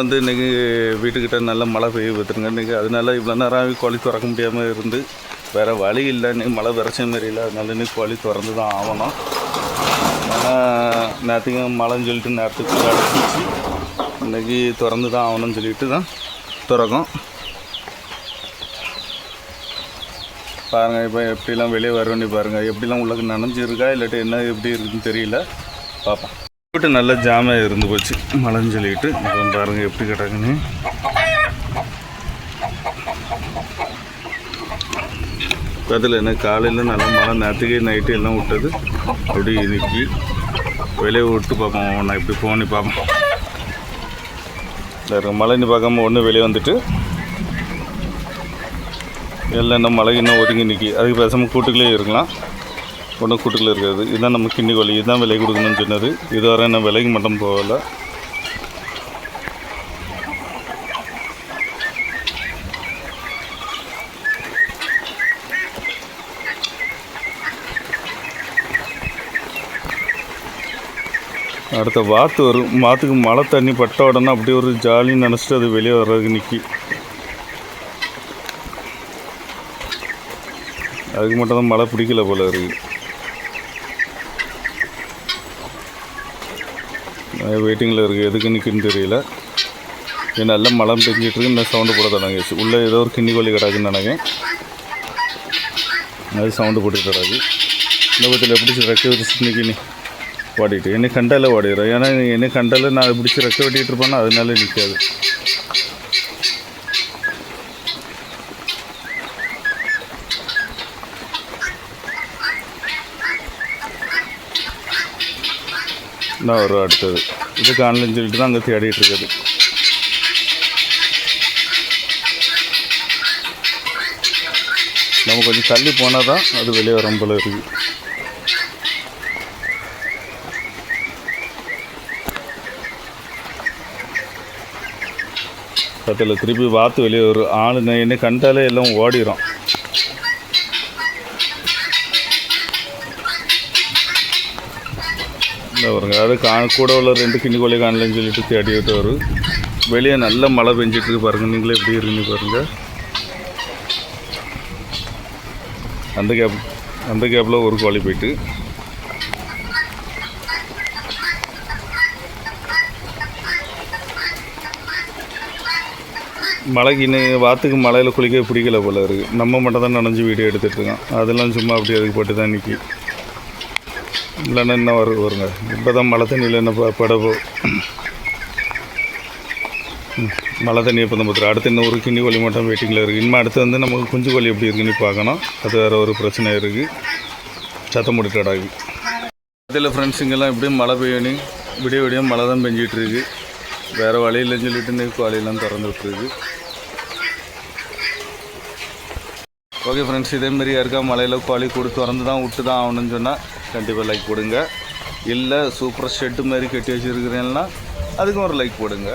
வந்து இன்றைக்கி வீட்டுக்கிட்ட நல்ல மழை பெய்ய பார்த்துருங்க இன்றைக்கி அதனால இவ்வளோ நேரம் கோழி திறக்க முடியாமல் இருந்து வேறு வழி இல்லை. இன்னைக்கு மழை விரைச்ச மாரி இல்லை. அதனால இன்னைக்கு கோழி திறந்து தான் ஆகணும். ஆனால் நேற்றுக்கு மழைன்னு சொல்லிட்டு நேரத்துக்கு அடைச்சிச்சு இன்றைக்கி திறந்து தான் ஆகணும்னு சொல்லிட்டு தான் திறக்கும். பாருங்கள் இப்போ எப்படிலாம் வெளியே வர பாருங்கள் எப்படிலாம் உள்ளக்கு நனைஞ்சிருக்கா இல்லாட்டி என்ன எப்படி இருக்குன்னு தெரியல. பார்ப்போம் வீட்டு நல்ல ஜாமியாக இருந்து போச்சு. மழைன்னு சொல்லிட்டு இப்போ பாருங்கள் எப்படி கிடக்குன்னு. அதில் என்ன காலையில் நல்லா மழை நேற்றுக்கே நைட்டு எல்லாம் விட்டது. அப்படி இன்னைக்கு வெளியே விட்டு பார்ப்போம் நான் இப்படி போனி பார்ப்போம். மழைன்னு பார்க்காம ஒன்று வெளியே வந்துட்டு. எல்லாம் இன்னும் மழை இன்னும் ஒதுங்கி நிற்கி அதுக்கு பேசாமல் கூட்டுக்குள்ளேயே இருக்கலாம். ஒன்றும் கூட்டில் இருக்காது இதுதான் நம்ம கிண்ணி கோழி. இதுதான் விலை கொடுக்கணும்னு சொன்னது. இதுவரை என்ன விலைக்கு மட்டும் போகலை. அடுத்த வாத்து வரும். வாத்துக்கு மழை தண்ணி பட்ட உடனே அப்படியே ஒரு ஜாலின்னு நினச்சிட்டு அது வெளியே வர்றதுக்கு நிற்கி அதுக்கு மட்டும் தான் மழை பிடிக்கல போல இருக்குது வெயிட்டிங்கில் இருக்குது எதுக்கு நிற்குன்னு தெரியல. இது நல்ல மழை பெஞ்சிட்ருக்கு இந்த சவுண்டு போட தொடங்கிடுச்சு உள்ளே ஏதோ ஒரு கிண்ணி கோழி கிடாக்குன்னு நினைக்கிறேன். அது சவுண்டு போட்டு கிடாது இந்த பத்தில் பிடிச்சி ரெக்க வச்சு நிற்கினி ஓடிட்டு என்னை கண்டால ஓடிடுறோம் ஏன்னா என்னை கண்டால நான் பிடிச்சி ரெக்க வெட்டிகிட்டு இருப்பேன்னா அதனால நிற்காது நான் வரும் அடுத்தது. இது காணலன்னு சொல்லிட்டு தான் அங்கே தேடிட்டு இருக்குது. நம்ம கொஞ்சம் தள்ளி போனால் தான் அது வெளியே வரும் போல இருக்குது பத்தில் திருப்பி வாத்து வெளியே வரும் ஆளு என்ன கண்டாலே எல்லாம் ஓடிடும் இந்த அது கா கூட உள்ள ரெண்டு கிண்ணி கோழி காணலன்னு சொல்லிட்டு தேடிட்டு வரும் வெளியே நல்ல மழை பெஞ்சிட்ருக்கு பாருங்கள் நீங்களே எப்படி இருக்குன்னு பாருங்க. அந்த கேப் அந்த கேப்பில் ஒரு கோழி போயிட்டு. மழைக்கு இன்னும் வாத்துக்கு மழையில் குளிக்க பிடிக்கல போல இருக்குது நம்ம மட்டும் தான் நனைஞ்சு வீடியோ எடுத்துகிட்டு இருக்கோம். அதெல்லாம் சும்மா அப்படி அதுக்கு போட்டு தான் நிற்கி இல்லைன்னா இன்னும் வரு வருங்க இப்போ தான் மழை தண்ணியில் என்ன ப- மழை தண்ணி இப்போ நம்ம அடுத்து இன்னும் ஒரு கிண்ணி கோழி மட்டும் வெயிட்டிங்கில் இருக்குது இனிமேல் அடுத்து வந்து நமக்கு குஞ்சு கோழி எப்படி இருக்குன்னு பார்க்கணும். அது வேறு ஒரு பிரச்சனை இருக்குது சத்தம் முடிக்கடாகி அதில் ஃப்ரெண்ட்ஸுங்கெல்லாம் இப்படியும் மழை பெய்யணும் விடிய விடிய மழை தான் பெஞ்சிகிட்ருக்கு வேறு வழி இல்லைன்னு சொல்லிட்டு இன்னைக்கு கோழியெல்லாம் திறந்து விட்டுருக்கு. ஓகே ஃப்ரெண்ட்ஸ் இதேமாரி யாருக்கா மலையில் கோழி கொடுத்து திறந்து தான் விட்டு தான் ஆகணும்னு சொன்னால் கண்டிப்பாக லைக் போடுங்க. இல்லை சூப்பர் ஷெட்டு மாதிரி கட்டி வச்சுருக்கிறீங்கன்னா அதுக்கும் ஒரு லைக் போடுங்க.